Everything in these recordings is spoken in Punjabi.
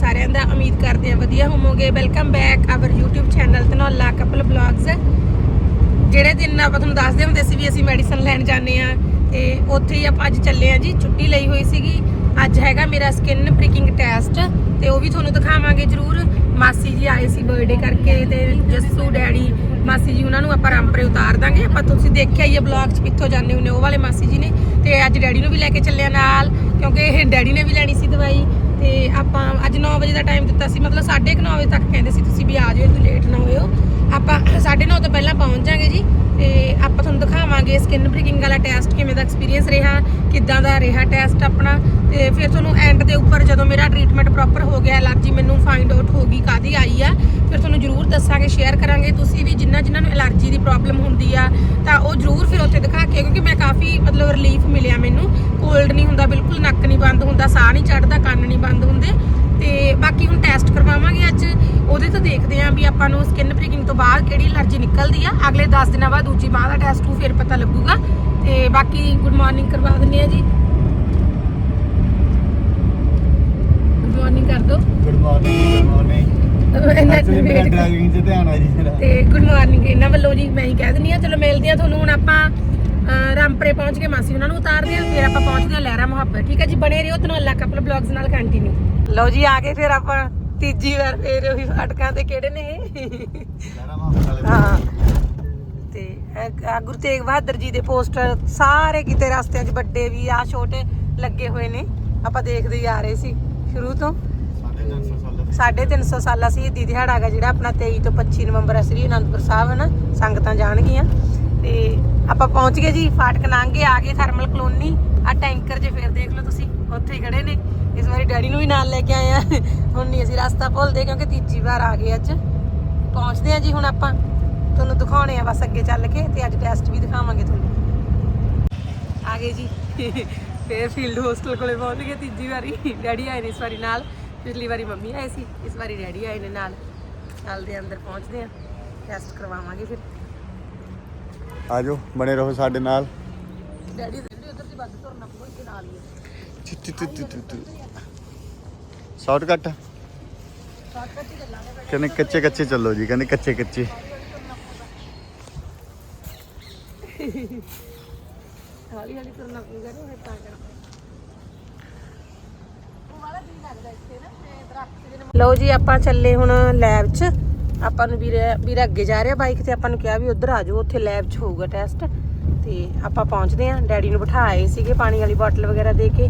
ਸਾਰਿਆਂ ਦਾ ਉਮੀਦ ਕਰਦੇ ਹਾਂ ਵਧੀਆ ਹੋਵੋਗੇ। Welcome back our YouTube channel Dhanaula couple vlogs ਜਿਹੜੇ ਦਿਨ ਆਪਾਂ ਤੁਹਾਨੂੰ ਦੱਸਦੇ ਹੁੰਦੇ ਸੀ ਵੀ ਅਸੀਂ ਮੈਡੀਸਨ ਲੈਣ ਜਾਂਦੇ ਆ ਤੇ ਉੱਥੇ ਹੀ ਆਪਾਂ ਅੱਜ ਚੱਲੇ ਆ ਜੀ। ਛੁੱਟੀ ਲਈ ਹੋਈ ਸੀਗੀ। ਅੱਜ ਹੈਗਾ ਮੇਰਾ ਸਕਿਨ ਪ੍ਰਿਕਿੰਗ ਟੈਸਟ ਤੇ ਉਹ ਵੀ ਤੁਹਾਨੂੰ ਦਿਖਾਵਾਂਗੇ ਜਰੂਰ। ਮਾਸੀ ਜੀ ਆਏ ਸੀ ਬਰਥਡੇ ਕਰਕੇ ਤੇ ਜੱਸੂ, ਡੈਡੀ, ਮਾਸੀ ਜੀ ਉਹਨਾਂ ਨੂੰ ਆਪਾਂ ਰਾਮਪਰੇ ਉਤਾਰ ਦਾਂਗੇ। ਆਪਾਂ ਤੁਸੀਂ ਦੇਖਿਆ ਹੀ ਹੈ ਬਲੌਗ 'ਚ ਕਿੱਥੋਂ ਜਾਂਦੇ ਹੁੰਦੇ ਉਹ ਵਾਲੇ ਮਾਸੀ ਜੀ ਨੇ ਤੇ ਅੱਜ ਡੈਡੀ ਨੂੰ ਵੀ ਲੈ ਕੇ ਚੱਲਿਆ ਨਾਲ ਕਿਉਂਕਿ ਇਹ ਡੈਡੀ ਨੇ ਵੀ ਲੈਣੀ ਸੀ ਦਵਾਈ। ਤੇ ਆਪਾਂ ਅੱਜ 9 ਵਜੇ ਦਾ ਟਾਈਮ ਦਿੱਤਾ ਸੀ, ਮਤਲਬ 9:30 ਵਜੇ ਤੱਕ ਕਹਿੰਦੇ ਸੀ, ਤੁਸੀਂ ਵੀ ਆ ਜਾਓ ਤੂੰ ਲੇਟ ਨਾ ਹੋਇਓ। ਆਪਾਂ 9:30 ਤੋਂ ਪਹਿਲਾਂ ਪਹੁੰਚ ਜਾਾਂਗੇ ਜੀ ਤੇ ਆਪਾਂ ਤੁਹਾਨੂੰ ਦਿਖਾਵਾਂਗੇ ਸਕਿਨ ਬ੍ਰੀਕਿੰਗ ਵਾਲਾ ਟੈਸਟ ਕਿਵੇਂ ਦਾ ਐਕਸਪੀਰੀਅੰਸ ਰਿਹਾ, ਕਿੱਦਾਂ ਦਾ ਰਿਹਾ ਟੈਸਟ ਆਪਣਾ ਤੇ ਫਿਰ ਤੁਹਾਨੂੰ ਐਂਡ ਦੇ ਉੱਪਰ ਜਦੋਂ ਮੇਰਾ ਟ੍ਰੀਟਮੈਂਟ ਪ੍ਰੋਪਰ ਹੋ ਗਿਆ, ਐਲਰਜੀ ਮੈਨੂੰ ਫਾਈਂਡ ਆਊਟ ਹੋ ਗਈ ਕਾਦੀ ਆਈ ਆ, ਫਿਰ ਤੁਹਾਨੂੰ ਜਰੂਰ ਦੱਸਾਂਗੇ ਸ਼ੇਅਰ ਕਰਾਂਗੇ। ਤੁਸੀਂ ਵੀ ਜਿੰਨਾ ਜਿਨ੍ਹਾਂ ਨੂੰ ਐਲਰਜੀ ਦੀ ਪ੍ਰੋਬਲਮ ਹੁੰਦੀ ਆ, ਤਾਂ ਉਹ ਜਰੂਰ ਫਿਰ ਉੱਥੇ ਦਿਖਾ ਕੇ, ਕਿਉਂਕਿ ਮੈਂ ਕਾਫੀ ਮਤਲਬ ਰਿਲੀਫ ਮਿਲਿਆ ਮੈਨੂੰ। ਕੋਲਡ ਨਹੀਂ ਹੁੰਦਾ, ਬਿਲਕੁਲ ਨੱਕ ਨਹੀਂ ਬੰਦ ਹੁੰਦਾ, ਸਾਹ ਨਹੀਂ ਚੜਦਾ ਕੰਨ ਨਹੀਂ ਬੰਦ ਹੁੰਦੇ। ਤੇ ਬਾਕੀ ਹੁਣ ਟੈਸਟ ਕਰਵਾਵਾਂਗੇ ਅੱਜ। ਉਹਦੇ ਤੋਂ ਦੇਖਦੇ ਆਂ ਵੀ ਆਪਾਂ ਨੂੰ ਸਕਿਨ ਪ੍ਰਿਕਿੰਗ ਤੋਂ ਬਾਅਦ ਕਿਹੜੀ ਐਲਰਜੀ ਨਿਕਲਦੀ ਆ। ਅਗਲੇ 10 ਦਿਨਾਂ ਬਾਅਦ, ਦੂਜੀ ਬਾਹ ਦਾ ਟੈਸਟ ਨੂੰ ਫਿਰ ਪਤਾ ਲੱਗੂਗਾ। ਤੇ ਬਾਕੀ ਗੁੱਡ ਮਾਰਨਿੰਗ ਕਰਵਾ ਦਿੰਦੇ ਆ ਜੀ। ਗੁੱਡ ਮਾਰਨਿੰਗ ਕਰ ਦੋ। Good morning good morning actually ਮੇਰਾ ਡਰਾਈਵਿੰਗ 'ਚ ਧਿਆਨ ਆ ਜੀ ਮੇਰਾ ਤੇ ਗੁੱਡ ਮਾਰਨਿੰਗ ਇਹਨਾਂ ਵੱਲੋਂ ਜੀ ਮੈਂ ਹੀ ਕਹਿ ਦਿੰਦੀ ਆ ਚਲੋ ਮਿਲਦੇ ਆ ਤੁਹਾਨੂੰ ਹੁਣ ਆਪਾਂ ਅਹ, ਰਾਮਪੁਰੇ ਪਹੁੰਚ ਕੇ ਮਾਸੀ ਉਹਨਾਂ ਨੂੰ ਉਤਾਰਦੇ ਆ ਫਿਰ ਆਪਾਂ ਪਹੁੰਚਦੇ ਆ ਲਹਿਰਾ ਮੁਹੱਬਤ। ਠੀਕ ਹੈ ਜੀ ਬਣੇ ਰਹੋ ਧਨੌਲਾ ਕਪਲ ਬਲੌਗਸ ਨਾਲ ਕੰਟੀਨਿਊ ਲਓ ਜੀ ਆ ਗਏ ਫਿਰ ਆਪਾਂ ਤੀਜੀ ਵਾਰ ਫੇਰ ਉਹੀ ਫਾਟਕਾਂ ਤੇ ਕਿਹੜੇ ਨੇ ਇਹ? ਲਹਿਰਾ ਮੁਹੱਬਤ ਵਾਲੇ ਹਾਂ। ਤੇ ਇਹ ਆਹ ਗੁਰੂ ਤੇਗ ਬਹਾਦਰ ਜੀ ਦੇ ਪੋਸਟਰ ਸਾਰੇ ਕਿਤੇ ਰਸਤਿਆਂ 'ਚ ਵੱਡੇ ਵੀ ਆ ਛੋਟੇ ਲੱਗੇ ਹੋਏ ਨੇ। ਆਪਾਂ ਦੇਖਦੇ ਹੀ ਆ ਰਹੇ ਸੀ ਸ਼ੁਰੂ ਤੋਂ। 350 ਸਾਲ ਦਾ 350 ਸਾਲਾ ਸ਼ਹੀਦੀ ਦਿਹਾੜਾ ਹੈਗਾ ਜਿਹੜਾ ਆਪਣਾ 23 ਤੋਂ 25 ਨਵੰਬਰ ਹੈ, ਸ੍ਰੀ ਅਨੰਦਪੁਰ ਸਾਹਿਬ ਹੈ ਨਾ ਸੰਗਤਾਂ ਜਾਣਗੀਆਂ। ਤੇ ਆਪਾਂ ਪਹੁੰਚ ਗਏ ਜੀ, ਫਾਟਕ ਲੰਘ ਆ ਗਏ ਥਰਮਲ ਕਲੋਨੀ। ਆ ਟੈਂਕਰ ਜੇ ਫੇਰ ਦੇਖ ਲਓ ਤੁਸੀਂ, ਉੱਥੇ ਹੀ ਖੜੇ ਨੇ। ਇਸ ਵਾਰੀ ਡੈਡੀ ਨੂੰ ਵੀ ਨਾਲ ਲੈ ਕੇ ਆਏ ਆ। ਹੁਣ ਨਹੀਂ ਅਸੀਂ ਰਸਤਾ ਭੁੱਲਦੇ ਕਿਉਂਕਿ ਤੀਜੀ ਵਾਰ ਆ ਗਏ ਅੱਜ। ਪਹੁੰਚਦੇ ਆ ਜੀ ਹੁਣ ਆਪਾਂ। ਤੁਹਾਨੂੰ ਦਿਖਾਉਣੇ ਆ ਬਸ ਅੱਗੇ ਚੱਲ ਕੇ ਤੇ ਅੱਜ ਟੈਸਟ ਵੀ ਦਿਖਾਵਾਂਗੇ ਤੁਹਾਨੂੰ। ਆ ਗਏ ਜੀ। ਫੇਰ ਫੀਲਡ ਹੋਸਟਲ ਕੋਲੇ ਪਹੁੰਚ ਗਏ ਤੀਜੀ ਵਾਰੀ। ਡੈਡੀ ਆਏ ਨੇ ਇਸ ਵਾਰੀ ਨਾਲ। ਪਿਛਲੀ ਵਾਰੀ ਮੰਮੀ ਆਏ ਸੀ ਇਸ ਵਾਰੀ ਡੈਡੀ ਆਏ ਨੇ ਨਾਲ। ਚੱਲਦੇ ਆ ਅੰਦਰ ਪਹੁੰਚਦੇ ਆ ਟੈਸਟ ਕਰਵਾਵਾਂਗੇ ਫਿਰ। ਆਜੋ ਬਣੇ ਰਹੋ ਸਾਡੇ ਨਾਲ। ਡੈਡੀ ਦੇ ਉਧਰ ਦੀ ਬੱਸ ਤੁਰਨਾ ਪਊ ਇੱਥੇ ਨਾਲ ਹੀ ਸ਼ਾਰਟਕਟ ਸ਼ਾਰਟਕਟ ਹੀ ਚੱਲਾਂਗੇ ਕਹਿੰਦੇ ਕੱਚੇ ਕੱਚੇ ਚੱਲੋ ਜੀ ਕਹਿੰਦੇ ਕੱਚੇ ਕੱਚੇ। ਹੌਲੀ ਹੌਲੀ ਤੁਰਨਾ ਪਊਗਾ ਨਾ ਫਿਰ ਤਾਂ ਕਰ ਲਓ ਜੀ, ਆਪਾਂ ਚੱਲੇ ਹੁਣ ਲੈਬ 'ਚ। ਆਪਾਂ ਨੂੰ ਵੀਰ ਵੀਰ ਅੱਗੇ ਜਾ ਰਿਹਾ ਬਾਈਕ ਤੇ, ਆਪਾਂ ਨੂੰ ਕਿਹਾ ਵੀ ਉਧਰ ਆ ਜਾਓ, ਉੱਥੇ ਲੈਬ 'ਚ ਹੋਊਗਾ ਟੈਸਟ ਤੇ ਆਪਾਂ ਪਹੁੰਚਦੇ ਆਂ ਡੈਡੀ ਨੂੰ ਬਿਠਾਏ ਸੀਗੇ ਪਾਣੀ ਵਾਲੀ ਬੋਟਲ ਵਗੈਰਾ ਦੇ ਕੇ।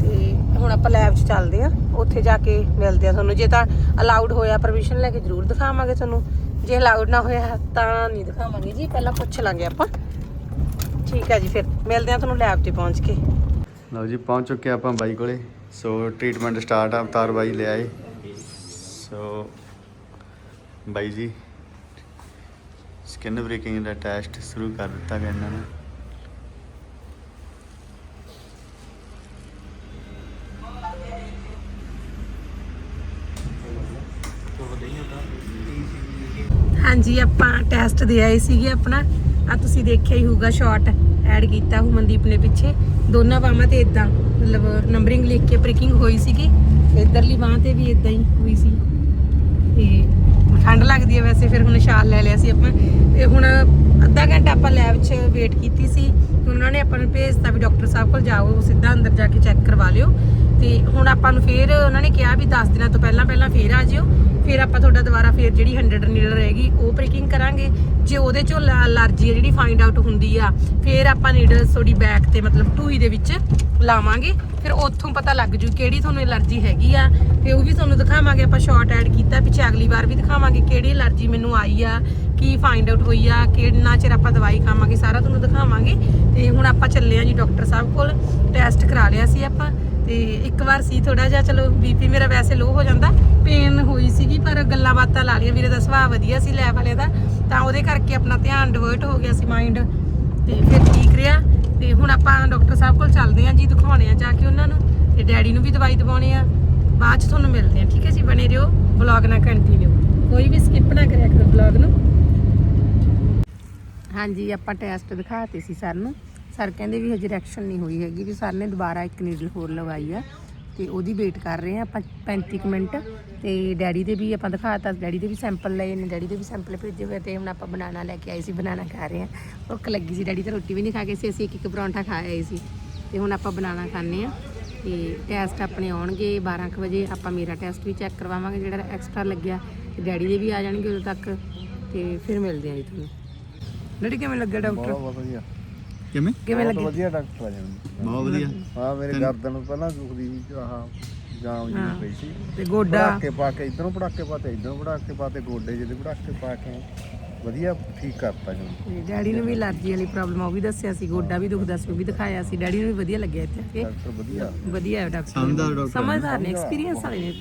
ਤੇ ਹੁਣ ਆਪਾਂ ਲੈਬ 'ਚ ਚੱਲਦੇ ਆਂ ਉੱਥੇ ਜਾ ਕੇ ਮਿਲਦੇ ਆਂ ਤੁਹਾਨੂੰ। ਜੇ ਤਾਂ ਅਲਾਉਡ ਹੋਇਆ ਪਰਮਿਸ਼ਨ ਲੈ ਕੇ ਜ਼ਰੂਰ ਦਿਖਾਵਾਂਗੇ ਤੁਹਾਨੂੰ। ਜੇ ਅਲਾਉਡ ਨਾ ਹੋਇਆ ਤਾਂ ਨਹੀਂ ਦਿਖਾਵਾਂਗੇ ਜੀ। ਪਹਿਲਾਂ ਪੁੱਛ ਲਾਂਗੇ ਆਪਾਂ। ਠੀਕ ਹੈ ਜੀ, ਫਿਰ ਮਿਲਦੇ ਆਂ ਤੁਹਾਨੂੰ ਲੈਬ 'ਤੇ ਪਹੁੰਚ ਕੇ। ਲਓ ਜੀ, ਪਹੁੰਚ ਚੁੱਕੇ ਆਪਾਂ ਬਾਈ ਕੋਲੇ। ਸੋ ਟ੍ਰੀਟਮੈਂਟ ਸਟਾਰਟ ਆ, ਅਵਤਾਰ ਬਾਈ ਲੈ ਆਏ। ਸੋ ਬਾਈ ਜੀ ਸਕਿਨ ਬ੍ਰੇਕਿੰਗ ਦਾ ਟੈਸਟ ਸ਼ੁਰੂ ਕਰ ਦਿੱਤਾ ਗਿਆ ਇਹਨਾਂ ਨੇ। ਹਾਂਜੀ, ਆਪਾਂ ਟੈਸਟ ਦੇ ਆਏ ਸੀਗੇ ਆਪਣਾ। ਆ ਤੁਸੀਂ ਦੇਖਿਆ ਹੀ ਹੋਊਗਾ ਸ਼ਾਰਟ ਐਡ ਕੀਤਾ ਹੁਮਨਦੀਪ ਨੇ ਪਿੱਛੇ। ਦੋਨਾਂ ਬਾਹਾਂ ਤੇ ਇਦਾਂ ਮਤਲਬ ਨੰਬਰਿੰਗ ਲਿਖ ਕੇ ਪ੍ਰਿਕਿੰਗ ਹੋਈ ਸੀਗੀ ਇਧਰਲੀ ਬਾਹ ਤੇ ਵੀ ਇਦਾਂ ਹੀ ਹੋਈ ਸੀ। ਤੇ ਠੰਡ ਲੱਗਦੀ ਹੈ ਵੈਸੇ, ਫਿਰ ਹੁਣ ਸ਼ਾਲ ਲੈ ਲਿਆ ਸੀ ਆਪਾਂ। ਤੇ ਹੁਣ ਅੱਧਾ ਘੰਟਾ ਆਪਾਂ ਲੈਬ 'ਚ ਵੇਟ ਕੀਤੀ ਸੀ। ਉਹਨਾਂ ਨੇ ਆਪਾਂ ਨੂੰ ਭੇਜਤਾ ਵੀ ਡਾਕਟਰ ਸਾਹਿਬ ਕੋਲ ਜਾਓ, ਸਿੱਧਾ ਅੰਦਰ ਜਾ ਕੇ ਚੈੱਕ ਕਰਵਾ ਲਿਓ। ਤੇ ਹੁਣ ਆਪਾਂ ਨੂੰ ਫੇਰ ਉਹਨਾਂ ਨੇ ਕਿਹਾ ਵੀ 10 ਦਿਨਾਂ ਤੋਂ ਪਹਿਲਾਂ ਪਹਿਲਾਂ ਫੇਰ ਆ ਜਿਓ। ਫਿਰ ਆਪਾਂ ਤੁਹਾਡਾ ਦੁਬਾਰਾ ਫਿਰ ਜਿਹੜੀ 100 ਨੀਡਲ ਰਹੇਗੀ, ਉਹ ਪ੍ਰਿਕਿੰਗ ਕਰਾਂਗੇ। ਜੇ ਉਹਦੇ ਚੋਂ ਅਲਰਜੀ ਹੈ ਜਿਹੜੀ ਫਾਈਂਡ ਆਊਟ ਹੁੰਦੀ ਆ, ਫਿਰ ਆਪਾਂ ਨੀਡਲ ਤੁਹਾਡੀ ਬੈਕ ਤੇ ਮਤਲਬ ਟੂਈ ਦੇ ਵਿੱਚ ਲਾਵਾਂਗੇ। ਫਿਰ ਉੱਥੋਂ ਪਤਾ ਲੱਗ ਜੂ ਕਿਹੜੀ ਤੁਹਾਨੂੰ ਅਲਰਜੀ ਹੈਗੀ ਆ, ਤੇ ਉਹ ਵੀ ਤੁਹਾਨੂੰ ਦਿਖਾਵਾਂਗੇ। ਆਪਾਂ ਸ਼ਾਰਟ ਐਡ ਕੀਤਾ, ਪਿੱਛੇ ਅਗਲੀ ਵਾਰ ਵੀ ਦਿਖਾਵਾਂਗੇ ਕਿਹੜੀ ਅਲਰਜੀ ਮੈਨੂੰ ਆਈ ਆ, ਕੀ ਫਾਈਂਡ ਆਊਟ ਹੋਈ ਆ, ਕਿੰਨਾ ਚਿਰ ਆਪਾਂ ਦਵਾਈ ਖਾਵਾਂਗੇ, ਸਾਰਾ ਤੁਹਾਨੂੰ ਦਿਖਾਵਾਂਗੇ। ਤੇ ਹੁਣ ਆਪਾਂ ਚੱਲੇ ਆ ਜੀ ਡਾਕਟਰ ਸਾਹਿਬ ਕੋਲ ਟੈਸਟ ਕਰਾ ਲਿਆ ਸੀ ਆਪਾਂ। ਤੇ ਇੱਕ ਵਾਰ ਸੀ ਥੋੜਾ ਜਿਹਾ, ਚਲੋ ਬੀਪੀ ਮੇਰਾ ਵੈਸੇ ਲੋ ਹੋ ਜਾਂਦਾ ਪੇਨ ਹੋਈ ਸੀਗੀ, ਪਰ ਗੱਲਾਂ ਬਾਤਾਂ ਲਾ ਲਈਆਂ, ਵੀਰੇ ਦਾ ਸੁਭਾਅ ਵਧੀਆ ਸੀ ਲੈਬ ਵਾਲੇ ਦਾ, ਤਾਂ ਉਹਦੇ ਕਰਕੇ ਆਪਣਾ ਧਿਆਨ ਡਿਵਰਟ ਹੋ ਗਿਆ ਸੀ ਮਾਈਂਡ ਤੇ ਫਿਰ ਠੀਕ ਰਿਹਾ। ਤੇ ਹੁਣ ਆਪਾਂ ਡਾਕਟਰ ਸਾਹਿਬ ਕੋਲ ਚੱਲਦੇ ਆਂ ਜੀ ਦਿਖਾਉਣੇ ਆ ਜਾ ਕੇ ਉਹਨਾਂ ਨੂੰ ਤੇ ਡੈਡੀ ਨੂੰ ਵੀ ਦਵਾਈ ਦਵਾਉਣੇ ਆ। ਬਾਅਦ ਚ ਤੁਹਾਨੂੰ ਮਿਲਦੇ ਆ ਠੀਕ ਹੈ ਜੀ, ਬਣੇ ਰਹੋ ਵਲੌਗ ਨਾਲ ਕੰਟੀਨਿਊ ਕੋਈ ਵੀ ਸਕਿਪ ਨਾ ਕਰਿਆ ਕਰੋ ਵਲੌਗ ਨੂੰ। ਹਾਂਜੀ, ਆਪਾਂ ਟੈਸਟ ਦਿਖਾਤੇ ਸੀ ਸਰ ਨੂੰ। ਸਰ ਕਹਿੰਦੇ ਵੀ ਹਜੇ ਰਿਐਕਸ਼ਨ ਨਹੀਂ ਹੋਈ ਹੈਗੀ ਵੀ ਸਰ ਨੇ ਦੁਬਾਰਾ ਇੱਕ ਨੀਡਲ ਹੋਰ ਲਗਾਈ ਆ ਤੇ ਉਹਦੀ ਵੇਟ ਕਰ ਰਹੇ ਆ ਆਪਾਂ 35 ਕੁ ਮਿੰਟ ਤੇ ਡੈਡੀ ਦੇ ਵੀ ਆਪਾਂ ਦਿਖਾਤਾ ਡੈਡੀ ਦੇ ਵੀ ਸੈਂਪਲ ਲਏ ਨੇ ਡੈਡੀ ਦੇ ਵੀ ਸੈਂਪਲ ਭੇਜੇ ਹੋਏ ਤੇ ਹੁਣ ਆਪਾਂ ਬਨਾਨਾ ਲੈ ਕੇ ਆਏ ਸੀ ਬਨਾਨਾ ਖਾ ਰਹੇ ਆ ਭੁੱਖ ਲੱਗੀ ਸੀ ਡੈਡੀ ਤਾਂ ਰੋਟੀ ਵੀ ਨਹੀਂ ਖਾ ਕੇ ਸੀ ਅਸੀਂ ਇੱਕ ਇੱਕ ਪਰੌਂਠਾ ਖਾ ਆਏ ਸੀ। ਤੇ ਹੁਣ ਆਪਾਂ ਬਨਾਨਾ ਖਾਣੇ ਆ ਤੇ ਟੈਸਟ ਆਪਣੇ ਆਉਣਗੇ 12 ਕੁ ਵਜੇ ਆਪਾਂ ਮੇਰਾ ਟੈਸਟ ਵੀ ਚੈੱਕ ਕਰਵਾਵਾਂਗੇ ਜਿਹੜਾ ਐਕਸਟਰਾ ਲੱਗਿਆ ਤੇ ਡੈਡੀ ਦੇ ਵੀ ਆ ਜਾਣਗੇ ਉਦੋਂ ਤੱਕ ਤੇ ਫਿਰ ਮਿਲਦੇ ਆ ਜੀ ਤੁਹਾਨੂੰ। ਡੈਡੀ ਕਿਵੇਂ ਲੱਗਿਆ ਡਾਕਟਰ ਬਹੁਤ ਵਧੀਆ। ਕਿਵੇਂ? ਕਿਵੇਂ ਬਹੁਤ ਲੱਗੇ? ਵਧੀਆ ਡਾਕਟਰ ਆ ਜਾਂਦੇ ਬਹੁਤ ਵਧੀਆ। ਹਾਂ ਮੇਰੇ ਗਰਦਨ ਨੂੰ ਪਹਿਲਾਂ ਦੁਖਦੀ ਸੀ ਆਹ ਜਾਮ ਜੀ ਹਾਂ। ਪਈ ਸੀ। ਤੇ ਗੋਡਾ? ਪੜਾਕੇ ਪਾ ਕੇ ਇਧਰੋਂ ਪੜਾਕੇ ਪਾ ਤੇ ਇਧਰੋਂ ਪੜਾਕੇ ਪਾ ਤੇ ਗੋਡੇ ਜਿਹਦੇ ਪੜਾਕੇ ਪਾ ਕੇ। ਵਧੀਆ ਠੀਕ ਕਰਤਾ ਜੀ। ਤੇ ਡੈਡੀ ਨੂੰ ਵੀ ਅਲਰਜੀ ਵਾਲੀ ਪ੍ਰੋਬਲਮ ਆ ਉਹ ਵੀ ਦੱਸਿਆ ਸੀ ਗੋਡਾ ਵੀ ਦੁਖਦਾ ਸੀ ਉਹ ਵੀ ਦਿਖਾਇਆ ਸੀ। ਡੈਡੀ ਨੂੰ ਵੀ ਵਧੀਆ ਲੱਗਿਆ ਇੱਥੇ ਆ ਕੇ। ਡਾਕਟਰ ਵਧੀਆ। ਵਧੀਆ ਹੈ ਡਾਕਟਰ। ਸਮਝਦਾਰ ਨੇ ਐਕਸਪੀਰੀਅੰਸ ਵਾਲੇ ਨੇ।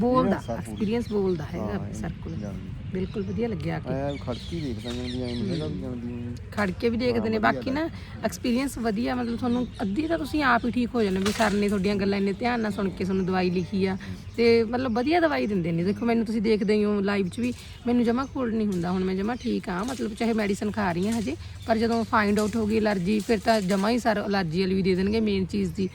ਬੋਲਦਾ Experience ਆ ਪੂਰਾ। ਐਕਸਪੀਰੀਅੰਸ ਬੋਲਦਾ ਹੈਗਾ ਹਾਂ, ਆਪਣੇ ਸਰ ਕੋਲ। ਜਾਂਦੀ। ਬਿਲਕੁਲ ਵਧੀਆ ਲੱਗਿਆ ਆ ਕੇ। ਐ ਖੜਕੀ ਦੇਖਦਾ ਜਾਂਦੀ ਐ ਹੈਗਾ ਵੀ ਜਾਂਦੀ ਹੋਈ। ਖੜ ਕੇ ਵੀ ਦੇਖਦੇ ਨੇ ਬਾਕੀ ਨਾ ਐਕਸਪੀਰੀਅੰਸ ਵਧੀਆ ਮਤਲਬ ਤੁਹਾਨੂੰ ਅੱਧੀ ਤਾਂ ਤੁਸੀਂ ਆਪ ਹੀ ਠੀਕ ਹੋ ਜਾਣਾ ਵੀ ਸਰ ਨੇ ਤੁਹਾਡੀਆਂ ਗੱਲਾਂ ਇੰਨੇ ਧਿਆਨ ਨਾਲ ਸੁਣ ਕੇ ਤੁਹਾਨੂੰ ਦਵਾਈ ਲਿਖੀ ਆ। ਤੇ ਮਤਲਬ ਵਧੀਆ ਦਵਾਈ ਦਿੰਦੇ ਨੇ। ਦੇਖੋ ਮੈਨੂੰ ਤੁਸੀਂ ਦੇਖਦੇ ਹੀ ਹੋ ਲਾਈਵ 'ਚ ਵੀ ਮੈਨੂੰ ਜਮਾ ਕੋਲਡ ਨਹੀਂ ਹੁੰਦਾ। ਹੁਣ ਮੈਂ ਜਮਾ ਠੀਕ ਆ ਮਤਲਬ ਚਾਹੇ ਮੈਡੀਸਨ ਖਾ ਰਹੀ ਹਾਂ ਹਜੇ ਪਰ ਜਦੋਂ ਫਾਈਂਡ ਆਊਟ ਹੋ ਗਈ ਅਲਰਜੀ ਫਿਰ ਤਾਂ ਜਮਾ ਹੀ ਸਰ ਅਲਰਜੀ ਵਾਲੀ ਵੀ ਦੇ ਦੇਣਗੇ ਮੇਨ ਚੀਜ਼ ਦੀ।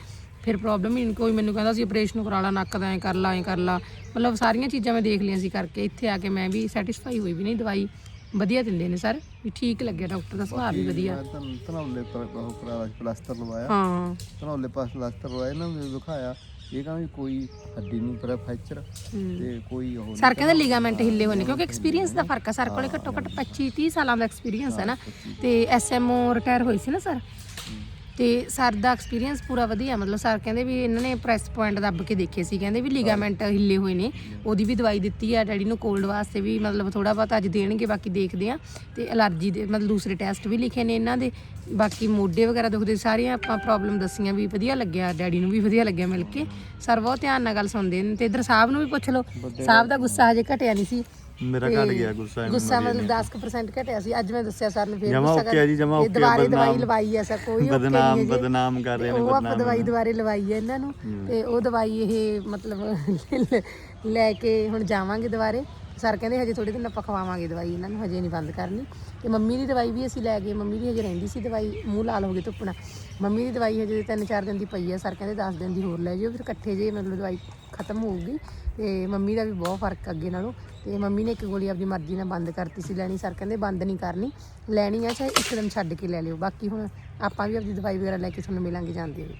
ਫਿਰ ਪ੍ਰੋਬਲਮ ਹੀ ਨਹੀਂ ਕੋਈ ਮੈਨੂੰ ਕਹਿੰਦਾ ਸੀ ਆਪਰੇਸ਼ਨ ਕਰਾ ਲਾ ਨੱਕ ਦਾ ਐ ਕਰ ਲਾ ਐ ਕਰ ਲਾ। ਮਤਲਬ ਸਾਰੀਆਂ ਚੀਜ਼ਾਂ ਮੈਂ ਦੇਖ ਲਈਆਂ ਸੀ ਕਰਕੇ ਇੱਥੇ ਆ ਕੇ ਮੈਂ ਵੀ ਸੈਟੀਸਫਾਈ ਹੋਈ ਵੀ ਨਹੀਂ ਦਵਾਈ। ਵਧੀਆ ਦਿੰਦੇ ਨੇ ਸਰ ਵੀ ਠੀਕ ਲੱਗਿਆ ਡਾਕਟਰ ਦਾ ਸੁਭਾਅ ਵੀ ਵਧੀਆ। ਮੈਂ ਤਾਂ ਧਨੌਲੇ ਪਰ ਉਹ ਕਰਾ ਪਲਾਸਟਰ ਲਵਾਇਆ। ਹਾਂ। ਧਨੌਲੇ ਪਾਸ ਪਲਾਸਟਰ ਲਵਾਇਆ ਨਾ ਮੈਨੂੰ ਦਿਖਾਇਆ। ਇਹ ਕਹਿੰਦਾ ਕੋਈ ਹੱਡੀ ਨਹੀਂ ਪਰ ਫ੍ਰੈਕਚਰ ਹਮ। ਤੇ ਕੋਈ ਉਹ ਸਰ ਕਹਿੰਦੇ ਲਿਗਾਮੈਂਟ ਹਿੱਲੇ ਨੇ ਕਿਉਂਕਿ ਐਕਸਪੀਰੀਅੰਸ ਦਾ ਫ਼ਰਕ ਆ ਸਰ ਕੋਲੇ ਘੱਟੋ ਘੱਟ 25 30 ਸਾਲਾਂ ਦਾ ਐਕਸਪੀਰੀਅੰਸ ਹੈ ਨਾ। ਤੇ ਐਸਐਮਓ ਰਿਟਾਇਰ ਹੋਈ ਸੀ ਨਾ ਸਰ? ਤੇ ਸਰ ਦਾ ਐਕਸਪੀਰੀਅੰਸ ਪੂਰਾ ਵਧੀਆ ਮਤਲਬ ਸਰ ਕਹਿੰਦੇ ਵੀ ਇਹਨਾਂ ਨੇ ਪ੍ਰੈਸ ਪੁਆਇੰਟ ਦੱਬ ਕੇ ਦੇਖੇ ਸੀ। ਕਹਿੰਦੇ ਵੀ ਲਿਗਾਮੈਂਟ ਹਿੱਲੇ ਹੋਏ ਨੇ। ਉਹਦੀ ਵੀ ਦਵਾਈ ਦਿੱਤੀ ਆ ਡੈਡੀ ਨੂੰ ਕੋਲਡ ਵਾਸਤੇ ਵੀ ਮਤਲਬ ਥੋੜਾ ਬਹੁਤ ਅੱਜ ਦੇਣਗੇ ਬਾਕੀ ਦੇਖਦੇ ਆ ਤੇ ਅਲਰਜੀ ਦੇ ਮਤਲਬ ਦੂਸਰੇ ਟੈਸਟ ਵੀ ਲਿਖੇ ਨੇ ਇਹਨਾਂ ਦੇ। ਬਾਕੀ ਮੋਢੇ ਵਗੈਰਾ ਦੁਖਦੇ ਸਾਰੀਆਂ ਆਪਾਂ ਪ੍ਰੋਬਲਮ ਦੱਸੀਆਂ ਵੀ ਵਧੀਆ ਲੱਗਿਆ ਡੈਡੀ ਨੂੰ ਵੀ ਵਧੀਆ ਲੱਗਿਆ ਮਿਲ ਕੇ। ਸਰ ਬਹੁਤ ਧਿਆਨ ਨਾਲ ਗੱਲ ਸੁਣਦੇ ਨੇ। ਤੇ ਇਧਰ ਸਾਹਿਬ ਨੂੰ ਵੀ ਪੁੱਛ ਲਓ। ਸਾਹਿਬ ਦਾ ਗੁੱਸਾ ਹਜੇ ਘਟਿਆ ਨਹੀਂ ਸੀ। ਮੇਰਾ ਘਟ ਗਿਆ ਗੁੱਸਾ ਇਹਨੂੰ ਗੁੱਸਾ ਮਤਲਬ 10% ਘਟਿਆ ਸੀ ਅੱਜ ਮੈਂ ਦੱਸਿਆ ਸਰ ਨੂੰ ਫੇਰ ਜਮਾਂ okay ਆ ਜੀ, ਜਮਾਂ okay ਆ, ਦੁਬਾਰੇ ਦਵਾਈ ਬਦਨਾਮ- ਲਵਾਈ ਐ ਸਰ ਕੋਈ okay ਬਦਨਾਮ ਨਹੀਂ ਹੈ ਜੀ। ਬਦਨਾਮ ਕਰ ਰਹੇ ਨੇ ਉਹ ਆਪਾਂ ਬਦਨਾਮ ਦਵਾਈ ਦੁਬਾਰੇ ਲਵਾਈ ਹੈ ਇਹਨਾਂ ਨੂੰ ਤੇ ਉਹ ਦਵਾਈ ਇਹ ਮਤਲਬ ਲੈ ਕੇ ਹੁਣ ਜਾਵਾਂਗੇ ਦੁਬਾਰੇ। ਸਰ ਕਹਿੰਦੇ ਹਜੇ ਥੋੜੇ ਦਿਨ ਆਪਾਂ ਖਵਾਵਾਂਗੇ ਦਵਾਈ ਇਹਨਾਂ ਨੂੰ ਹਜੇ ਨਹੀਂ ਬੰਦ ਕਰਨੀ। ਤੇ ਮੰਮੀ ਦੀ ਦਵਾਈ ਵੀ ਅਸੀਂ ਲੈ ਗਏ ਮੰਮੀ ਦੀ ਹਜੇ ਰਹਿੰਦੀ ਸੀ ਦਵਾਈ ਮੂੰਹ ਲਾਲ ਹੋ ਗਏ ਧੁੱਪਣਾ ਮੰਮੀ ਦੀ ਦਵਾਈ ਹਜੇ 3-4 ਦਿਨ ਦੀ ਪਈ ਹੈ ਸਰ ਕਹਿੰਦੇ 10 ਦਿਨ ਦੀ ਹੋਰ ਲੈ ਜਿਓ ਫਿਰ ਇਕੱਠੇ ਜੇ ਮਤਲਬ ਦਵਾਈ ਖਤਮ ਹੋਊਗੀ। ਤੇ ਮੰਮੀ ਦਾ ਵੀ ਬਹੁਤ ਫ਼ਰਕ ਅੱਗੇ ਨਾਲੋਂ। ਤੇ ਮੰਮੀ ਨੇ ਇੱਕ ਗੋਲੀ ਆਪਦੀ ਮਰਜ਼ੀ ਨਾਲ ਬੰਦ ਕਰਤੀ ਸੀ ਲੈਣੀ ਸਰ ਕਹਿੰਦੇ ਬੰਦ ਨਹੀਂ ਕਰਨੀ। ਲੈਣੀ ਆ ਚਾਹੇ ਇੱਕ ਦਿਨ ਛੱਡ ਕੇ ਲੈ ਲਿਓ। ਬਾਕੀ ਹੁਣ ਆਪਾਂ ਵੀ ਆਪਦੀ ਦਵਾਈ ਵਗੈਰਾ ਲੈ ਕੇ ਤੁਹਾਨੂੰ ਮਿਲਾਂਗੇ ਜਾਂਦੇ ਹੋਏ।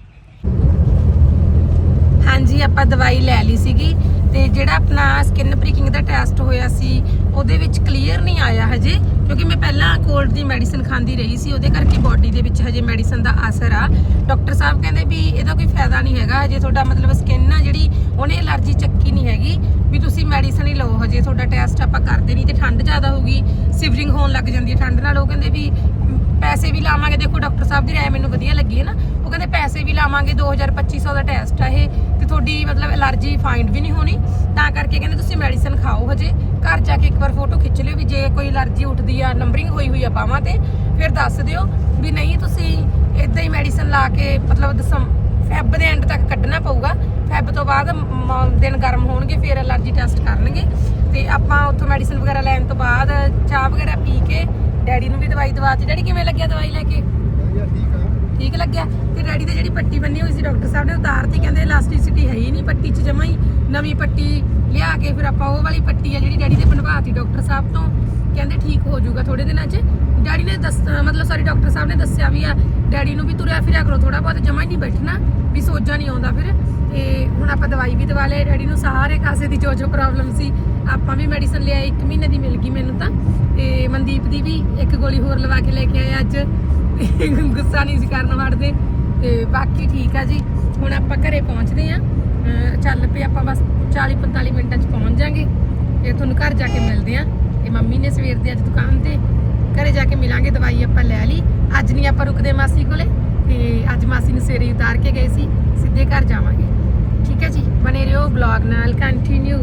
ਹਾਂਜੀ, ਆਪਾਂ ਦਵਾਈ ਲੈ ਲਈ ਸੀਗੀ ਤੇ ਜਿਹੜਾ ਆਪਣਾ ਸਕਿਨ ਪ੍ਰੀਕਿੰਗ ਦਾ ਟੈਸਟ ਹੋਇਆ ਸੀ, ਉਹਦੇ ਵਿੱਚ ਕਲੀਅਰ ਨਹੀਂ ਆਇਆ ਹਜੇ, ਕਿਉਂਕਿ ਮੈਂ ਪਹਿਲਾਂ ਕੋਲਡ ਦੀ ਮੈਡੀਸਿਨ ਖਾਂਦੀ ਰਹੀ ਸੀ, ਉਹਦੇ ਕਰਕੇ ਬਾਡੀ ਦੇ ਵਿੱਚ ਹਜੇ ਮੈਡੀਸਿਨ ਦਾ ਅਸਰ ਆ। ਡਾਕਟਰ ਸਾਹਿਬ ਕਹਿੰਦੇ ਵੀ ਇਹਦਾ ਕੋਈ ਫਾਇਦਾ ਨਹੀਂ ਹੈਗਾ, ਹਜੇ ਤੁਹਾਡਾ ਮਤਲਬ ਸਕਿਨ ਆ ਜਿਹੜੀ ਉਹਨੇ ਅਲਰਜੀ ਚੱਕੀ ਨਹੀਂ ਹੈਗੀ, ਵੀ ਤੁਸੀਂ ਮੈਡੀਸਿਨ ਹੀ ਲਓ, ਹਜੇ ਤੁਹਾਡਾ ਟੈਸਟ ਆਪਾਂ ਕਰਦੇ ਨਹੀਂ ਤੇ ਠੰਡ ਜ਼ਿਆਦਾ ਹੋਊਗੀ ਸਿਵਰਿੰਗ ਹੋਣ ਲੱਗ ਜਾਂਦੀ ਹੈ ਠੰਡ ਨਾਲ, ਉਹ ਕਹਿੰਦੇ ਵੀ ਪੈਸੇ ਵੀ ਲਾਵਾਂਗੇ, ਦੇਖੋ ਡਾਕਟਰ ਸਾਹਿਬ ਦੀ ਰਾਏ ਮੈਨੂੰ ਵਧੀਆ ਲੱਗੀ ਹੈ ਨਾ, ਉਹ ਕਹਿੰਦੇ ਪੈਸੇ ਵੀ ਲਾਵਾਂਗੇ 2250 ਦਾ ਟੈਸਟ ਆ ਇਹ ਤੁਹਾਡੀ ਮਤਲਬ ਐਲਰਜੀ ਫਾਈਂਡ ਵੀ ਨਹੀਂ ਹੋਣੀ, ਤਾਂ ਕਰਕੇ ਕਹਿੰਦੇ ਤੁਸੀਂ ਮੈਡੀਸਨ ਖਾਓ ਹਜੇ। ਘਰ ਜਾ ਕੇ ਇੱਕ ਵਾਰ ਫੋਟੋ ਖਿੱਚ ਲਿਓ ਵੀ ਜੇ ਕੋਈ ਐਲਰਜੀ ਉੱਠਦੀ ਆ ਨੰਬਰਿੰਗ ਹੋਈ ਹੋਈ ਆ ਬਾਹਾਂ ਤੇ, ਫਿਰ ਦੱਸ ਦਿਓ ਵੀ ਨਹੀਂ ਤੁਸੀਂ ਇਦਾਂ ਹੀ ਮੈਡੀਸਨ ਲਾ ਕੇ ਮਤਲਬ ਦਸੰਬ ਫੈਬ ਦੇ ਐਂਡ ਤੱਕ ਕੱਢਣਾ ਪਊਗਾ। ਫੈਬ ਤੋਂ ਬਾਅਦ ਮ- ਦਿਨ ਗਰਮ ਹੋਣਗੇ, ਫਿਰ ਐਲਰਜੀ ਟੈਸਟ ਕਰਨਗੇ। ਤੇ ਆਪਾਂ ਉੱਥੋਂ ਮੈਡੀਸਨ ਵਗੈਰਾ ਲੈਣ ਤੋਂ ਬਾਅਦ ਚਾਹ ਵਗੈਰਾ ਪੀ ਕੇ ਡੈਡੀ ਨੂੰ ਵੀ ਦਵਾਈ ਦਵਾਤੀ ਡੈਡੀ ਕਿਵੇਂ ਲੱਗਿਆ ਦਵਾਈ ਲੈ ਕੇ? ਠੀਕ ਲੱਗਿਆ ਤੇ ਡੈਡੀ ਤੇ ਜਿਹੜੀ ਪੱਟੀ ਬੰਨੀ ਹੋਈ ਸੀ ਡਾਕਟਰ ਸਾਹਿਬ ਨੇ ਉਤਾਰਤੀ, ਕਹਿੰਦੇ ਇਲਾਸਟਿਸਿਟੀ ਹੈ ਹੀ ਨਹੀਂ ਪੱਟੀ 'ਚ ਜਮਾ ਹੀ ਨਵੀਂ ਪੱਟੀ ਲਿਆ ਕੇ ਫਿਰ ਆਪਾਂ ਉਹ ਵਾਲੀ ਪੱਟੀ ਆ ਜਿਹੜੀ ਡੈਡੀ ਦੇ ਬਣਵਾਤੀ ਡਾਕਟਰ ਸਾਹਿਬ ਤੋਂ, ਕਹਿੰਦੇ ਠੀਕ ਹੋ ਜਾਊਗਾ ਥੋੜੇ ਦਿਨਾਂ 'ਚ। ਡੈਡੀ ਨੇ ਦੱਸ, ਮਤਲਬ ਸਾਰੀ ਡਾਕਟਰ ਸਾਹਿਬ ਨੇ ਦੱਸਿਆ ਵੀ ਆ, ਡੈਡੀ ਨੂੰ ਵੀ ਤੁਰਿਆ ਫਿਰਿਆ ਕਰੋ ਥੋੜਾ ਬਹੁਤ, ਜਮਾ ਹੀ ਨਹੀਂ ਬੈਠਣਾ, ਵੀ ਸੋਜਾ ਨਹੀਂ ਆਉਂਦਾ ਫਿਰ। ਤੇ ਹੁਣ ਆਪਾਂ ਦਵਾਈ ਵੀ ਦਵਾ ਲਏ, ਡੈਡੀ ਨੂੰ ਸਾਰੇ ਕਾਸੇ ਦੀ ਜੋ ਜੋ ਪ੍ਰੋਬਲਮ ਸੀ, ਆਪਾਂ ਵੀ ਮੈਡੀਸਨ ਲਿਆ 1 ਮਹੀਨੇ ਦੀ ਮਿਲ ਗਈ ਮੈਨੂੰ ਤਾਂ। ਤੇ ਮਨਦੀਪ ਦੀ ਵੀ ਇੱਕ ਗੋਲੀ ਹੋਰ ਲਵਾ ਕੇ ਲੈ ਕੇ ਆਏ ਅੱਜ। ਗੁੱਸਾ ਨਹੀਂ ਸੀ ਕਰਨ ਵੜਦੇ। ਤੇ ਬਾਕੀ ਠੀਕ ਆ ਜੀ। ਹੁਣ ਆਪਾਂ ਘਰੇ ਪਹੁੰਚਦੇ ਆ ਚੱਲ ਪਏ ਆਪਾਂ ਬਸ 40 45 ਮਿੰਟਾਂ 'ਚ ਪਹੁੰਚ ਜਾਾਂਗੇ। ਤੇ ਤੁਹਾਨੂੰ ਘਰ ਜਾ ਕੇ ਮਿਲਦੇ ਆ ਤੇ ਮੰਮੀ ਨੇ ਸਵੇਰ ਦੇ ਅੱਜ ਦੁਕਾਨ ਤੇ ਘਰੇ ਜਾ ਕੇ ਮਿਲਾਂਗੇ, ਦਵਾਈ ਆਪਾਂ ਲੈ ਲਈ। ਅੱਜ ਨਹੀਂ ਆਪਾਂ ਰੁਕਦੇ ਮਾਸੀ ਕੋਲੇ। ਤੇ ਅੱਜ ਮਾਸੀ ਨੂੰ ਸਵੇਰੇ ਉਤਾਰ ਕੇ ਗਏ ਸੀ। ਸਿੱਧੇ ਘਰ ਜਾਵਾਂਗੇ। ਠੀਕ ਹੈ ਜੀ। ਬਨੇ ਰਹੋ ਬਲੌਗ ਨਾਲ। ਕੰਟੀਨਿਊ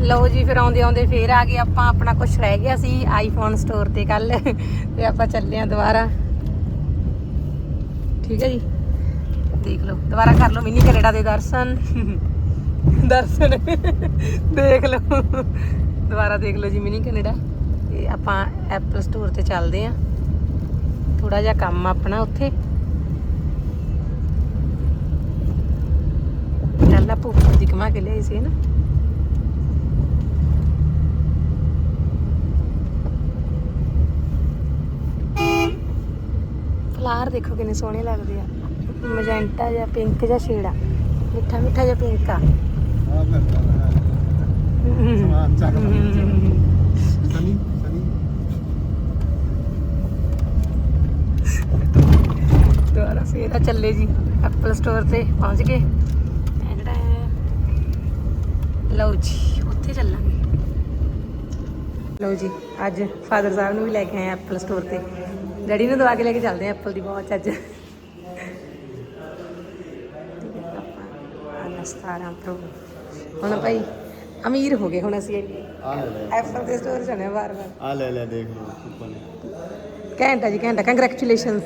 ਲਓ ਜੀ, ਫਿਰ ਆਉਂਦੇ ਆਉਂਦੇ ਫੇਰ ਆ ਗਏ ਆਪਾਂ। ਆਪਣਾ ਕੁਝ ਰਹਿ ਗਿਆ ਸੀ। ਆਈਫੋਨ ਸਟੋਰ ਤੇ ਕੱਲ ਤੇ ਆਪਾਂ ਚੱਲੇ ਆ ਦੁਬਾਰਾ। ਠੀਕ ਹੈ ਜੀ। ਦੇਖ ਲਓ, ਦੁਬਾਰਾ ਕਰ ਲਓ ਮਿੰਨੀ ਕੈਨੇਡਾ ਦੇ ਦਰਸ਼ਨ। ਦਰਸ਼ਨ, ਦੇਖ ਲਓ। ਦੁਬਾਰਾ ਦੇਖ ਲਓ ਜੀ ਮਿੰਨੀ ਕੈਨੇਡਾ। ਤੇ ਆਪਾਂ ਐਪਲ ਸਟੋਰ ਤੇ ਚੱਲਦੇ ਆ ਥੋੜਾ ਜਿਹਾ ਕੰਮ ਆਪਣਾ ਉੱਥੇ। ਚੱਲ ਆਪਾਂ ਘੁਮਾ ਕੇ ਲਿਆਈ ਸੀ ਨਾ। ਫਲਾਰ ਦੇਖੋ ਕਿੰਨੇ ਸੋਹਣੇ ਲੱਗਦੇ ਆ। ਮਜੈਂਟਾ ਜਾਂ ਪਿੰਕ ਜਾਂ ਸ਼ੇਡ ਆ। ਮਿੱਠਾ ਮਿੱਠਾ ਜਾਂ ਪਿੰਕ ਆ। ਆ ਮਿਲਦਾ ਹੈ। ਸਮਾਨ ਚੱਕ ਸਨੀ ਸਨੀ। ਦੁਬਾਰਾ ਫੇਰ ਆ ਚੱਲੇ ਜੀ ਐਪਲ ਸਟੋਰ ਤੇ ਪਹੁੰਚ ਗਏ। ਇਹ ਜਿਹੜਾ ਹੈ ਲਓ ਜੀ ਉੱਥੇ ਚੱਲਾਂਗੇ। ਲਓ ਜੀ ਅੱਜ ਫਾਦਰ ਸਾਹਿਬ ਨੂੰ ਵੀ ਲੈ ਕੇ ਆਏ ਐਪਲ ਸਟੋਰ ਤੇ। ਡੈਡੀ ਨੂੰ ਦਵਾ ਕੇ ਲੈ ਕੇ ਚੱਲਦੇ ਆ ਐਪਲ ਦੀ ਬਹੁਤ ਅੱਜ। ਅਨਸਤਾਰਾ ਪ੍ਰੋ ਹੁਣ ਭਾਈ ਅਮੀਰ ਹੋ ਗਏ ਹੁਣ ਅਸੀਂ ਆ ਲੈ ਲੈ। ਐਪਲ ਦੇ ਸਟੋਰ ਜਾਣੇ ਵਾਰ ਵਾਰ ਆ ਲੈ ਲੈ ਦੇਖ ਲਓ ਕੂਪਨ ਘੈਂਟਾ ਜੀ ਘੈਂਟਾ ਕੰਗ੍ਰੈਚੁਲੇਸ਼ਨਸ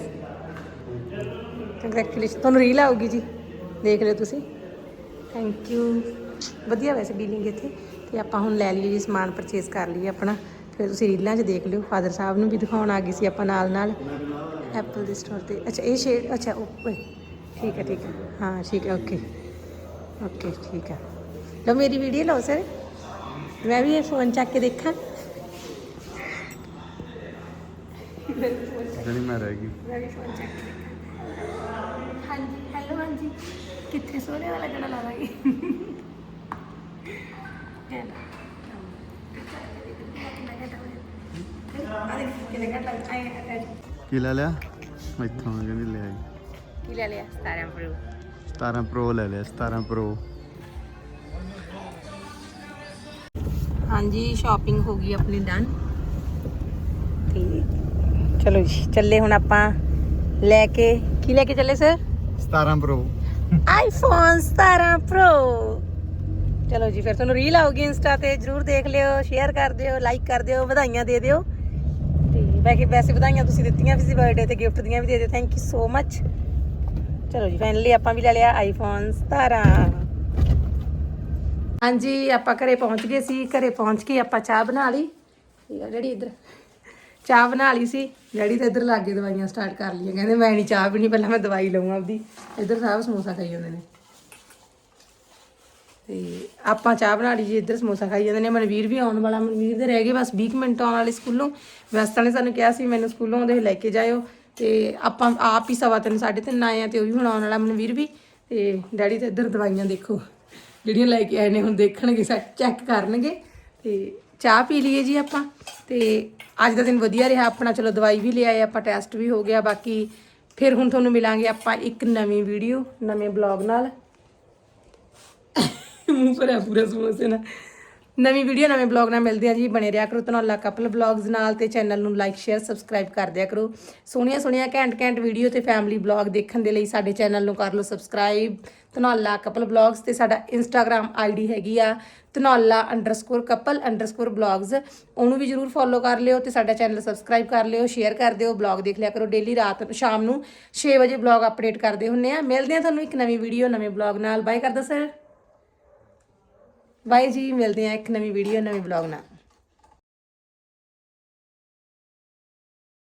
ਕੰਗ੍ਰੈਚੁਲੇਸ਼ਨ ਤੁਹਾਨੂੰ ਰੀਲ ਆਊਗੀ ਜੀ। ਦੇਖ ਲਿਓ ਤੁਸੀਂ। ਥੈਂਕ ਯੂ ਵਧੀਆ ਵੈਸੇ ਡੀਲਿੰਗ ਇੱਥੇ। ਤੇ ਆਪਾਂ ਹੁਣ ਲੈ ਲਈਏ ਜੀ ਸਮਾਨ ਪਰਚੇਸ ਕਰ ਲਈਏ ਆਪਣਾ। ਫਿਰ ਤੁਸੀਂ ਰੀਲਾਂ 'ਚ ਦੇਖ ਲਿਓ। ਫਾਦਰ ਸਾਹਿਬ ਨੂੰ ਵੀ ਦਿਖਾਉਣ ਆ ਗਈ ਸੀ ਆਪਾਂ ਨਾਲ ਨਾਲ। ਐਪਲ ਦੇ ਸਟੋਰ ਤੇ। ਅੱਛਾ ਇਹ ਸ਼ੇਡ ਅੱਛਾ ਓਕੇ ਠੀਕ ਹੈ ਠੀਕ ਹੈ। ਹਾਂ ਠੀਕ ਹੈ ਓਕੇ ਓਕੇ ਠੀਕ ਹੈ। ਲਓ ਮੇਰੀ ਵੀਡੀਓ ਲਓ ਸਰ ਮੈਂ ਵੀ ਇਹ ਫੋਨ ਚੱਕ ਕੇ ਦੇਖਾਂ। ਜਿਹੜੀ ਮੈਂ ਰਹਿ ਗਈ। ਮੈਂ ਵੀ ਫੋਨ ਚੈੱਕ ਹਾਂਜੀ ਹੈਲੋ ਹਾਂਜੀ। ਕਿੱਥੇ ਸੋਹਣੇ ਵਾਲਾ ਗਣਾ ਲਾਵਾਂਗੇ ਕਿੰਨੇ ਘੰਟਾ ਆਏ ਕੀ ਲੈ ਲਿਆ? ਇੱਥੋਂ ਕਹਿੰਦੀ ਲੈ ਆਈ। ਕੀ ਲੈ ਲਿਆ? 17 ਪ੍ਰੋ 17 ਪ੍ਰੋ ਲੈ ਲਿਆ 17 ਪ੍ਰੋ ਹਾਂਜੀ ਸ਼ਾਪਿੰਗ ਹੋ ਗਈ ਆਪਣੀ ਡਨ ਤੇ ਚਲੋ ਜੀ ਚੱਲੇ ਹੁਣ ਆਪਾਂ ਲੈ ਕੇ। ਕੀ ਲੈ ਕੇ ਚੱਲੇ ਸਰ 17 ਪ੍ਰੋ ਆਈਫੋਨ 17 ਪ੍ਰੋ ਚਲੋ ਜੀ ਫਿਰ ਤੁਹਾਨੂੰ ਰੀਲ ਆਊਗੀ ਇੰਸਟਾ ਤੇ। ਜਰੂਰ ਦੇਖ ਲਿਓ ਸ਼ੇਅਰ ਕਰ ਦਿਓ ਲਾਈਕ ਕਰ ਦਿਓ ਵਧਾਈਆਂ ਦੇ ਦਿਓ। ਤੇ ਵੈਸੇ ਵੈਸੇ ਵਧਾਈਆਂ ਤੁਸੀਂ ਦਿੱਤੀਆਂ ਵੀ ਸੀ ਬਰਥਡੇ ਤੇ ਗਿਫਟ ਦੀਆਂ ਵੀ ਦੇ ਦਿਓ ਥੈਂਕ ਯੂ ਸੋ ਮੱਚ ਚਲੋ ਜੀ ਫਾਈਨਲੀ ਆਪਾਂ ਵੀ ਲੈ ਲਿਆ ਆਈਫੋਨ 17 ਹਾਂਜੀ, ਆਪਾਂ ਘਰੇ ਪਹੁੰਚ ਗਏ ਸੀ। ਘਰੇ ਪਹੁੰਚ ਕੇ ਆਪਾਂ ਚਾਹ ਬਣਾ ਲਈ। ਠੀਕ ਆ ਜਿਹੜੀ ਇੱਧਰ ਚਾਹ ਬਣਾ ਲਈ ਸੀ। ਡੈਡੀ ਤਾਂ ਇੱਧਰ ਲਾਗੇ ਦਵਾਈਆਂ ਸਟਾਰਟ ਕਰ ਲਈਆਂ। ਕਹਿੰਦੇ ਮੈਂ ਨਹੀਂ ਚਾਹ ਪੀਣੀ, ਪਹਿਲਾਂ ਮੈਂ ਦਵਾਈ ਲਵਾਂ ਆਪਦੀ। ਇੱਧਰ ਸਾਹਿਬ ਸਮੋਸਾ ਖਾਈ ਜਾਂਦੇ ਨੇ। ਤੇ ਆਪਾਂ ਚਾਹ ਬਣਾ ਲਈ ਜੀ, ਇੱਧਰ ਸਮੋਸਾ ਖਾਈ ਜਾਂਦੇ ਨੇ। ਮਨਵੀਰ ਵੀ ਆਉਣ ਵਾਲਾ, ਮਨਵੀਰ ਦੇ ਰਹਿ ਗਏ ਬਸ 20 ਕੁ ਮਿੰਟ ਆਉਣ ਵਾਲੇ ਸਕੂਲੋਂ। ਵੈਸਤਾ ਨੇ ਸਾਨੂੰ ਕਿਹਾ ਸੀ, ਮੈਨੂੰ ਸਕੂਲੋਂ ਆਉਂਦੇ ਲੈ ਕੇ ਜਾਇਓ। ਤੇ ਆਪਾਂ ਆਪ ਹੀ ਸਵਾ ਤਿੰਨ, ਸਾਢੇ ਤਿੰਨ ਆਏ ਆ ਤੇ ਉਹ ਵੀ ਹੁਣ ਆਉਣ ਵਾਲਾ, ਮਨਵੀਰ ਵੀ। ਤੇ ਡੈਡੀ ਤੇ ਇੱਧਰ ਦਵਾਈਆਂ ਦੇਖੋ, ਜਿਹੜੀਆਂ ਲੈ ਕੇ ਆਏ ਨੇ, ਹੁਣ ਦੇਖਣਗੇ ਚੈੱਕ ਕਰਨਗੇ। ਤੇ ਚਾਹ ਪੀ ਲਈਏ ਜੀ ਆਪਾਂ। ਤੇ ਅੱਜ ਦਾ ਦਿਨ ਵਧੀਆ ਰਿਹਾ ਆਪਣਾ, ਚਲੋ ਦਵਾਈ ਵੀ ਲਿਆਏ ਆਪਾਂ ਟੈਸਟ ਵੀ ਹੋ ਗਿਆ, ਬਾਕੀ ਫਿਰ ਹੁਣ ਤੁਹਾਨੂੰ ਮਿਲਾਂਗੇ ਆਪਾਂ ਇੱਕ ਨਵੀਂ ਵੀਡੀਓ, ਨਵੇਂ ਬਲੌਗ ਨਾਲ। ਮੂੰਹ ਭਰਿਆ ਪੂਰਾ ਸਮੋਸੇ ਨਾਲ ਨਵੀਂ ਵੀਡੀਓ ਨਵੇਂ ਬਲੌਗ ਨਾਲ ਮਿਲਦੇ ਆ ਜੀ। ਬਣੇ ਰਿਹਾ ਕਰੋ ਧਨੌਲਾ ਕਪਲ ਬਲੌਗਸ ਨਾਲ ਤੇ ਚੈਨਲ ਨੂੰ ਲਾਈਕ ਸ਼ੇਅਰ ਸਬਸਕ੍ਰਾਈਬ ਕਰ ਦਿਆ ਕਰੋ। ਸੋਹਣੀਆਂ ਸੋਹਣੀਆਂ ਘੈਂਟ ਘੈਂਟ ਵੀਡੀਓ ਤੇ ਫੈਮਿਲੀ ਬਲੌਗ ਦੇਖਣ ਦੇ ਲਈ ਸਾਡੇ ਚੈਨਲ ਨੂੰ ਕਰ ਲਓ ਸਬਸਕ੍ਰਾਈਬ ਧਨੌਲਾ ਕਪਲ ਬਲੌਗਸ ਤੇ ਸਾਡਾ ਇੰਸਟਾਗ੍ਰam ਆਈਡੀ ਹੈਗੀ ਆ। ਧਨੌਲਾ_ਕਪਲ_ ਬਲੌਗਸ ਉਹਨੂੰ ਵੀ ਜਰੂਰ ਫੋਲੋ ਕਰ ਲਿਓ ਤੇ ਸਾਡਾ ਚੈਨਲ ਸਬਸਕ੍ਰਾਈਬ ਕਰ ਲਿਓ ਸ਼ੇਅਰ ਕਰ ਦਿਓ ਬਲੌਗ ਦੇਖ ਲਿਆ ਕਰੋ ਡੇਲੀ ਰਾਤ ਸ਼ਾਮ ਨੂੰ 6 ਵਜੇ ਬਲੌਗ ਅਪਡੇਟ ਕਰਦੇ ਹੁੰਨੇ ਆ। ਮਿਲਦੇ ਆ ਤੁਹਾਨੂੰ ਇੱਕ ਨਵੀਂ ਵੀਡੀਓ ਨਵੇਂ ਬਲੌਗ ਨਾਲ। ਬਾਏ ਕਰਦਾ ਸਰ ਬਾਈ ਜੀ ਮਿਲਦੇ ਆ ਇੱਕ ਨਵੀਂ ਵੀਡੀਓ ਨਵੇਂ ਬਲੌਗ ਨਾਲ।